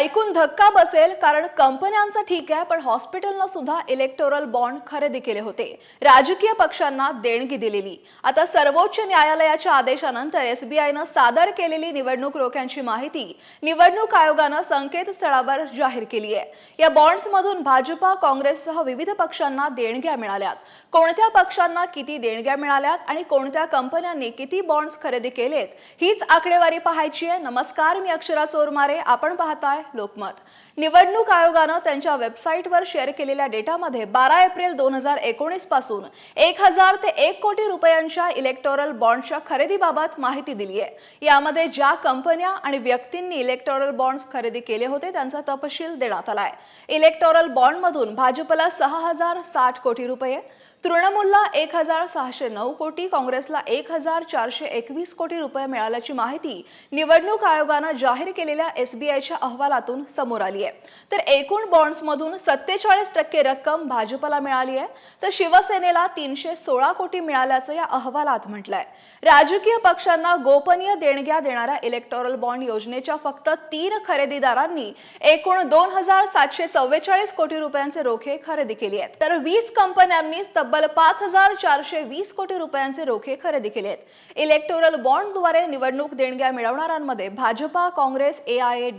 ऐकून धक्का बसेल कारण कंपन्यांचं ठीक आहे पण हॉस्पिटलनं सुद्धा इलेक्टोरल बॉन्ड खरेदी केले होते. राजकीय पक्षांना देणगी दिलेली. आता सर्वोच्च न्यायालयाच्या आदेशानंतर एसबीआयनं सादर केलेली निवडणूक रोख्यांची माहिती निवडणूक आयोगानं संकेतस्थळावर जाहीर केली आहे. या बॉन्ड्समधून भाजपा काँग्रेससह विविध पक्षांना देणग्या मिळाल्यात. कोणत्या पक्षांना किती देणग्या मिळाल्यात आणि कोणत्या कंपन्यांनी किती बॉन्ड्स खरेदी केलेत हीच आकडेवारी पाहायची आहे. नमस्कार मी अक्षरा चोरमारे. आपण पाहताय लोकमत. निवडणूक आयोगानं त्यांच्या वेबसाईटवर शेअर केलेल्या डेटामध्ये बारा एप्रिल दोन हजार एकोणीसपासून एक हजार ते एक कोटी रुपयांच्या इलेक्टोरल बॉन्डच्या खरेदीबाबत माहिती दिली आहे. यामध्ये ज्या कंपन्या आणि व्यक्तींनी इलेक्टोरल बॉन्ड्स खरेदी केले होते त्यांचा तपशील देण्यात आलाय इलेक्टोरल बॉन्डमधून भाजपला सहा हजार साठ कोटी रुपये तृणमूलला एक हजार सहाशे नऊ कोटी काँग्रेसला एक हजार चारशे एकवीस कोटी रुपये मिळाल्याची माहिती निवडणूक आयोगानं जाहीर केलेल्या एसबीआयच्या माध्यमातून समोर आली आहे तर एकूण बॉन्ड्समधून सत्तेचाळीस टक्के रक्कम भाजपला मिळाली आहे. तर शिवसेनेला तीनशे सोळा कोटी मिळाल्याचं या अहवालात म्हटलंय. राजकीय पक्षांना गोपनीय देणग्या देणाऱ्या इलेक्टोरल बॉन्ड योजनेच्या फक्त तीन खरेदीदारांनी एकूण दोन हजार सातशे चव्वेचाळीस कोटी रुपयांचे रोखे खरेदी केली आहेत. तर वीस कंपन्यांनी तब्बल पाच हजार चारशे वीस कोटी रुपयांचे रोखे खरेदी केले आहेत. इलेक्टोरल बॉन्डद्वारे निवडणूक देणग्या मिळवणाऱ्यांमध्ये Bhajpa Congress A I A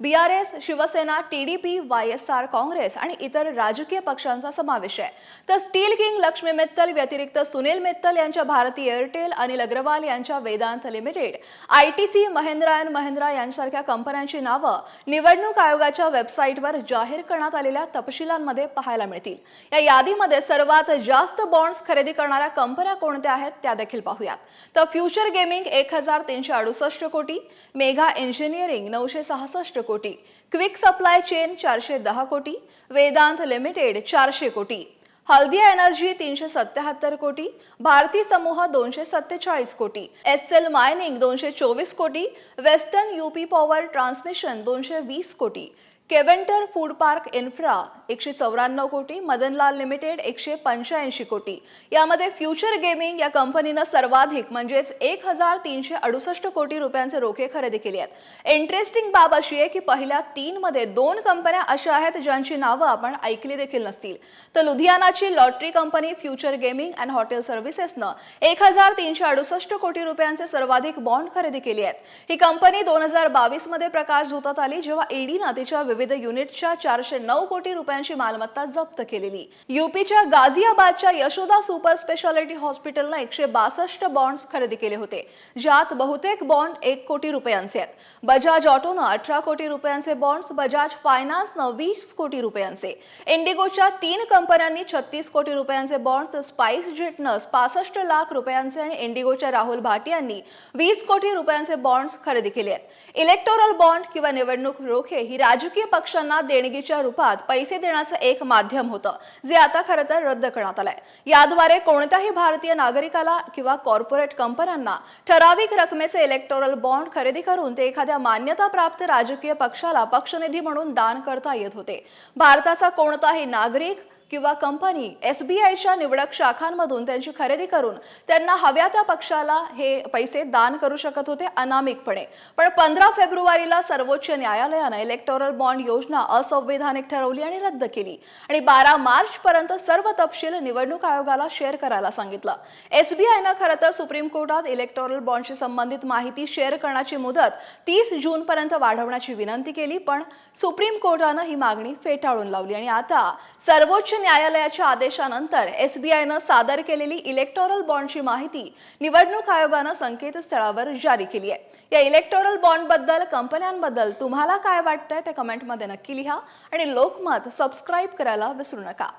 B R S Shivsena TDP Y S R Congress आणि इतर राजकीय पक्षांचा समावेश आहे. तर स्टील किंग लक्ष्मी मित्तल व्यतिरिक्त सुनील मित्तल यांच्या भारतीय एअरटेल अनिल अग्रवाल यांच्या Vedanta limited I T C Mahindra and Mahindra यांसारख्या कंपन्यांची नावं निवडणूक आयोगाच्या वेबसाईटवर जाहीर करण्यात आलेल्या तपशिलांमध्ये पाहायला मिळतील. या यादीमध्ये सर्वात जास्त बॉन्ड्स खरेदी करणाऱ्या कंपन्या कोणत्या आहेत त्या देखील पाहूयात. तर फ्युचर गेमिंग एक हजार तीनशे अडुसष्ट कोटी मेघा इंजिनिअरिंग नऊशे सहासष्ट कोटी क्विक सप्लाय चेन चारशे दहा कोटी वेदांत लिमिटेड चारशे कोटी हल्दिया एनर्जी तीनशे सत्याहत्तर कोटी भारती समूह दोनशे सत्तेचाळीस कोटी एस एल मायनिंग दोनशे चोवीस कोटी वेस्टर्न यूपी पॉवर ट्रान्समिशन दोनशे वीस कोटी केवेंटर फूड पार्क इन्फ्रा एकशे चौऱ्याण्णव कोटी मदनलाल लिमिटेड एकशे पंच्याऐंशी कोटी. यामध्ये फ्युचर गेमिंग या कंपनीनं सर्वाधिक म्हणजेच एक हजार तीनशे अडुसष्ट कोटी रुपयांचे रोखे खरेदी केले आहेत. इंटरेस्टिंग बाब अशी आहे की पहिल्या तीनमध्ये दोन कंपन्या अशा आहेत ज्यांची नावं आपण ऐकली देखील नसतील. तर लुधियानाची lottery company future gaming and hotel सर्व्हिसेसनं एक हजार तीनशे अडुसष्ट कोटी रुपयांचे सर्वाधिक बॉन्ड खरेदी केली आहेत. ही कंपनी दोन हजार बावीसमध्ये प्रकाश धुतात आली जेव्हा ईडीनं तिच्या विविध युनिटच्या चारशे नऊ कोटी रुपयांची मालमत्ता जप्त केलेली. युपीच्या गाझियाबादच्या यशोदा सुपर स्पेशालिटी हॉस्पिटलनं एकशे बासष्ट बॉन्ड्स खरेदी केले होते ज्यात बहुतेक बॉन्ड एक कोटी रुपयांचे आहेत. बजाज ऑटोनं अठरा कोटी रुपयांचे बॉन्ड्स बजाज फायनान्सनं वीस कोटी रुपयांचे. इंडिगोच्या तीन कंपन्यांनी छत्तीस कोटी रुपयांचे बॉन्ड्स तर स्पाइस जेटनं पासष्ट लाख रुपयांचे आणि इंडिगोच्या राहुल भाटी यांनी वीस कोटी रुपयांचे बॉन्ड्स खरेदी केले आहेत. इलेक्टोरल बॉन्ड किंवा निवडणूक रोखे ही राजकीय पक्षांना देणगीच्या रूपात पैसे देण्याचं एक माध्यम होतं जे आता खरं तर रद्द करण्यात आलंय. याद्वारे कोणत्याही भारतीय नागरिकाला किंवा कॉर्पोरेट कंपन्यांना ठराविक रकमेचे इलेक्टोरल बॉन्ड खरेदी करून ते एखाद्या मान्यताप्राप्त राजकीय पक्षाला पक्षनिधी म्हणून दान करता येत होते. भारताचा कोणताही नागरिक किंवा कंपनी एसबीआयच्या निवडक शाखांमधून त्यांची खरेदी करून त्यांना हव्या त्या पक्षाला हे पैसे दान करू शकत होते अनामिकपणे. पण पंधरा फेब्रुवारीला सर्वोच्च न्यायालयानं इलेक्टोरल बॉन्ड योजना असंवैधानिक ठरवली आणि रद्द केली. आणि बारा मार्च पर्यंत सर्व तपशील निवडणूक आयोगाला शेअर करायला सांगितलं. एसबीआयनं खरं तर सुप्रीम कोर्टात इलेक्टोरल बॉन्डशी संबंधित माहिती शेअर करण्याची मुदत तीस जून पर्यंत वाढवण्याची विनंती केली पण सुप्रीम कोर्टानं ही मागणी फेटाळून लावली. आणि आता सर्वोच्च न्यायालयाच्या आदेशानंतर एसबीआयनं सादर केलेली इलेक्टोरल बॉन्डची माहिती निवडणूक आयोगानं संकेतस्थळावर जारी केली आहे. या इलेक्टोरल बॉन्डबद्दल कंपन्यांबद्दल तुम्हाला काय वाटतंय? ते कमेंटमध्ये नक्की लिहा आणि लोकमत सबस्क्राईब करायला विसरू नका.